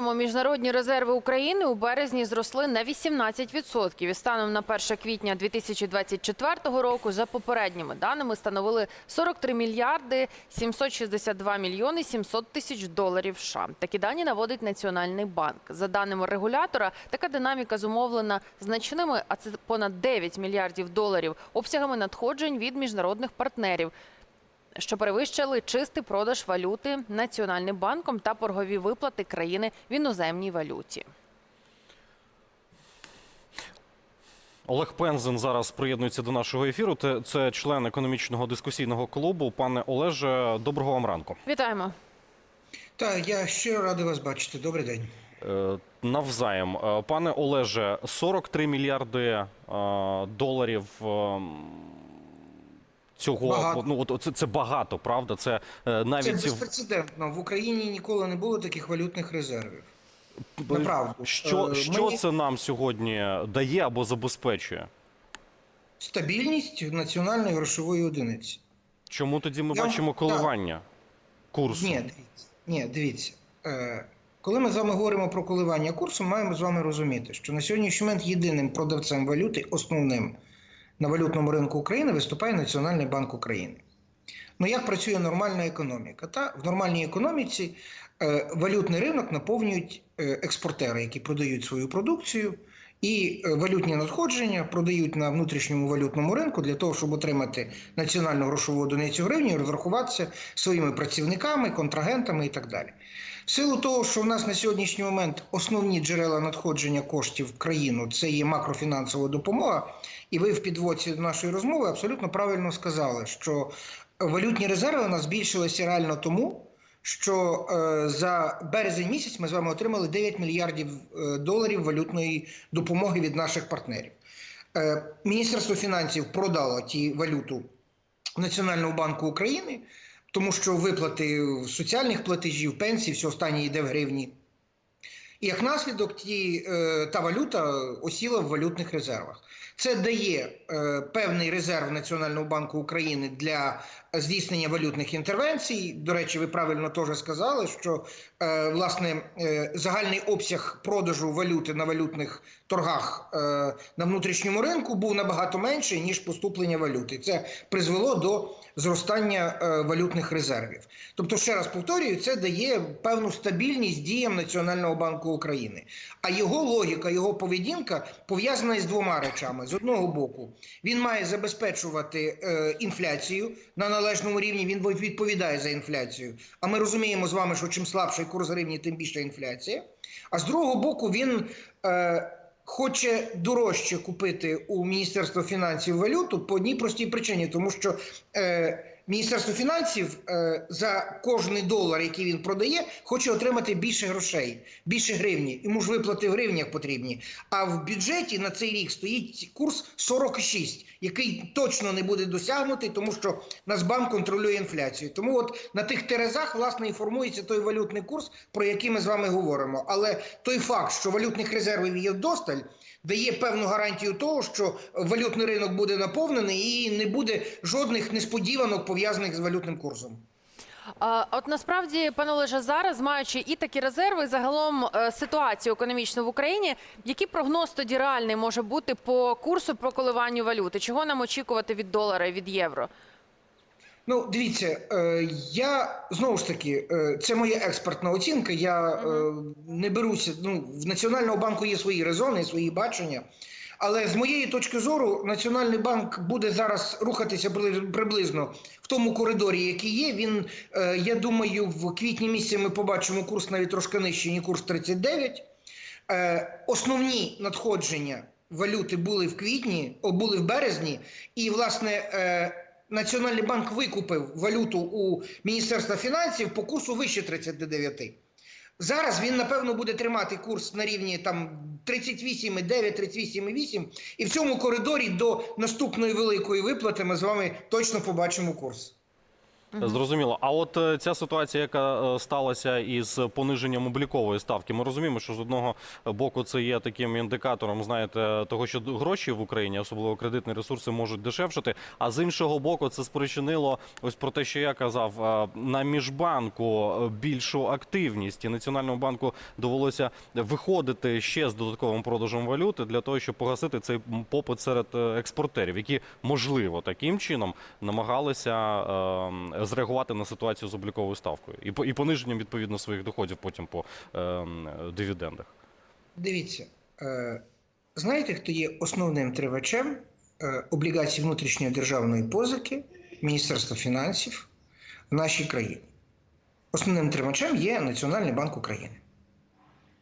Міжнародні резерви України у березні зросли на 18%. І станом на 1 квітня 2024 року, за попередніми даними, становили 43 мільярди 762 мільйони 700 тисяч доларів США. Такі дані наводить Національний банк. За даними регулятора, така динаміка зумовлена значними, а це понад 9 мільярдів доларів, обсягами надходжень від міжнародних партнерів що перевищили чистий продаж валюти Національним банком та боргові виплати країни в іноземній валюті. Олег Пензен зараз приєднується до нашого ефіру. Це, це член економічного дискусійного клубу. Пане Олеже, доброго вам ранку. Вітаємо. Так, я щиро радий вас бачити. Добрий день. Е, Навзаєм, Е, пане Олеже, 43 мільярди е, доларів. Цього Багато. ну от це, це багато, правда? Це е, навіть Це безпрецедентно. В Україні ніколи не було таких валютних резервів. Направду. що, Е, що мені- це нам сьогодні дає або забезпечує? Стабільність національної грошової одиниці. Чому тоді ми Я- бачимо коливання курсу? Ні, дивіться. Ні, дивіться. Е, Коли ми з вами говоримо про коливання курсу, маємо з вами розуміти, що на сьогоднішній момент єдиним продавцем валюти, основним на валютному ринку України, виступає Національний банк України. Ну як працює нормальна економіка? Та в нормальній економіці е, валютний ринок наповнюють е, експортери, які продають свою продукцію, і е, валютні надходження продають на внутрішньому валютному ринку для того, щоб отримати національну грошову одиницю гривні розрахуватися своїми працівниками, контрагентами і так далі. В силу того, що в нас на сьогоднішній момент основні джерела надходження коштів в країну це є макрофінансова допомога, і ви в підводці нашої розмови абсолютно правильно сказали, що валютні резерви у нас збільшилися реально тому, що е, за березень місяць ми з вами отримали 9 мільярдів е, доларів валютної допомоги від наших партнерів. Е, Міністерство фінансів продало ті валюту Національного банку України, тому що виплати соціальних платежів, пенсій, все останнє йде в гривні. І як наслідок, ті, та валюта осіла в валютних резервах. Це дає певний резерв Національного банку України для здійснення валютних інтервенцій. До речі, ви правильно теж сказали, що е, власне е, загальний обсяг продажу валюти на валютних торгах е, на внутрішньому ринку був набагато менший ніж поступлення валюти. Це призвело до зростання валютних резервів. Тобто, ще раз повторюю, це дає певну стабільність діям Національного банку України. А його логіка, його поведінка пов'язана із двома речами: з одного боку, він має забезпечувати інфляцію на належному рівні. Він відповідає за інфляцію. А ми розуміємо з вами, що чим слабший курс гривні, тим більша інфляція. А з другого боку, він е, хоче дорожче купити у Міністерства фінансів валюту по одній простій причині, тому що е, Міністерство фінансів е, за кожний долар, який він продає, хоче отримати більше грошей, більше гривні. Йому ж виплати в гривнях потрібні. А в бюджеті на цей рік стоїть курс 46, який точно не буде досягнутий, тому що Нацбанк контролює інфляцію. Тому от на тих терезах власне і формується той валютний курс, про який ми з вами говоримо. Але той факт, що валютних резервів є вдосталь, дає певну гарантію того, що валютний ринок буде наповнений і не буде жодних несподіванок пов'язаних з валютним курсом. От насправді, пане Олеже, зараз маючи і такі резерви, і загалом е, ситуацію економічну в Україні, який прогноз тоді реальний може бути по курсу по коливанню валюти? Чого нам очікувати від долара і від євро? Ну, дивіться, е, я знову ж таки, е, це моя експертна оцінка. Я не беруся. Ну, в Національного банку є свої резони, свої бачення. Але з моєї точки зору, Національний банк буде зараз рухатися приблизно в тому коридорі, який є. Він, е, я думаю, в квітні місяці ми побачимо курс навіть трошки нижче, ніж курс 39. Е, Основні надходження валюти були в квітні, о, були в березні, і власне. е, Національний банк викупив валюту у Міністерства фінансів по курсу вище 39. Зараз він, напевно, буде тримати курс на рівні там 38,9, 38,8. І в цьому коридорі до наступної великої виплати ми з вами точно побачимо курс. Зрозуміло. А от е, ця ситуація, яка е, сталася із пониженням облікової ставки, ми розуміємо, що з одного боку це є таким індикатором, знаєте, того, що гроші в Україні, особливо кредитні ресурси, можуть дешевшати. А з іншого боку, це спричинило ось про те, що я казав, е, на міжбанку більшу активність, і Національному банку довелося виходити ще з додатковим продажем валюти для того, щоб погасити цей попит серед експортерів, які можливо таким чином намагалися е, зреагувати на ситуацію з обліковою ставкою і по і пониженням відповідно своїх доходів потім по е, дивідендах. Дивіться, е, знаєте, хто є основним тривачем е, облігацій внутрішньої державної позики Міністерства фінансів в нашій країні? Основним тримачем є Національний банк України.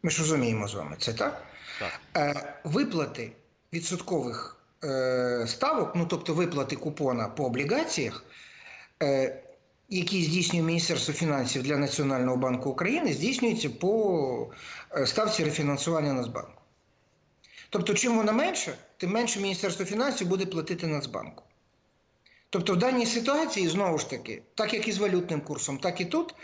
Ми ж розуміємо з вами це, так? Так. Е, виплати відсоткових е, ставок, ну тобто виплати купона по облігаціях, які здійснює Міністерство фінансів для Національного банку України, здійснюються по е, ставці рефінансування Нацбанку. Тобто, чим вона менша, тим менше Міністерство фінансів буде платити Нацбанку. Тобто, в даній ситуації, знову ж таки, так як і з валютним курсом, так і тут,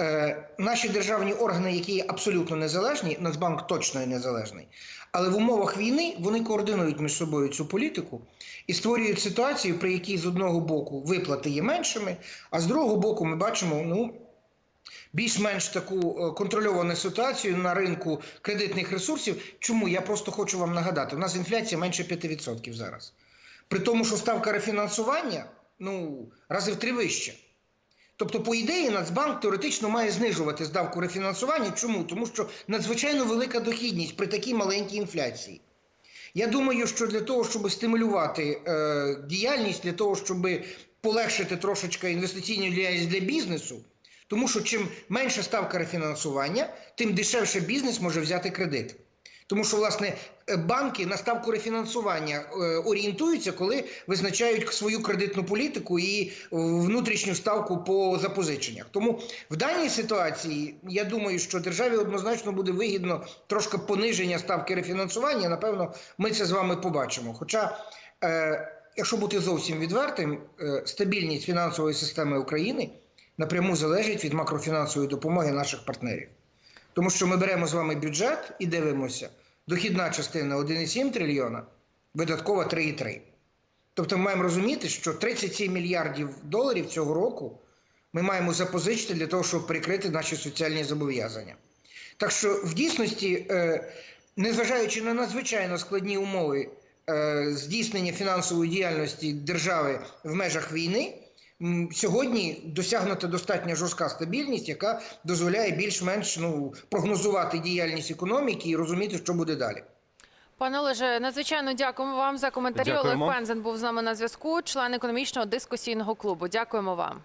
е, наші державні органи, які є абсолютно незалежні, Нацбанк точно є незалежний, але в умовах війни вони координують між собою цю політику і створюють ситуацію, при якій з одного боку виплати є меншими, а з другого боку ми бачимо, ну. Більш-менш таку е, контрольовану ситуацію на ринку кредитних ресурсів. Чому я просто хочу вам нагадати, у нас інфляція менше 5% зараз. При тому, що ставка рефінансування ну, рази в три вища. Тобто, по ідеї, Нацбанк теоретично має знижувати ставку рефінансування. Чому? Тому що надзвичайно велика дохідність при такій маленькій інфляції. Я думаю, що для того, щоб стимулювати е, діяльність, для того, щоб полегшити трошечки інвестиційну діяльність для бізнесу, тому що чим менша ставка рефінансування, тим дешевше бізнес може взяти кредит. Тому що, власне, е, банки на ставку рефінансування е, орієнтуються, коли визначають свою кредитну політику і внутрішню ставку по запозиченнях. Тому в даній ситуації я думаю, що державі однозначно буде вигідно трошки пониження ставки рефінансування. Напевно, ми це з вами побачимо. Хоча, е, якщо бути зовсім відвертим, стабільність фінансової системи України напряму залежить від макрофінансової допомоги наших партнерів. Тому що ми беремо з вами бюджет і дивимося, дохідна частина 1,7 трильйона, видаткова 3,3. Тобто ми маємо розуміти, що 37 мільярдів доларів цього року ми маємо запозичити для того, щоб прикрити наші соціальні зобов'язання. Так що, в дійсності, е, незважаючи на надзвичайно складні умови е, здійснення фінансової діяльності держави в межах війни, сьогодні досягнута достатньо жорстка стабільність, яка дозволяє більш-менш ну, прогнозувати діяльність економіки і розуміти, що буде далі. Пане Олеже, надзвичайно дякуємо вам за коментарі. Дякуємо. Олег Пензен був з нами на зв'язку, член економічного дискусійного клубу. Дякуємо вам.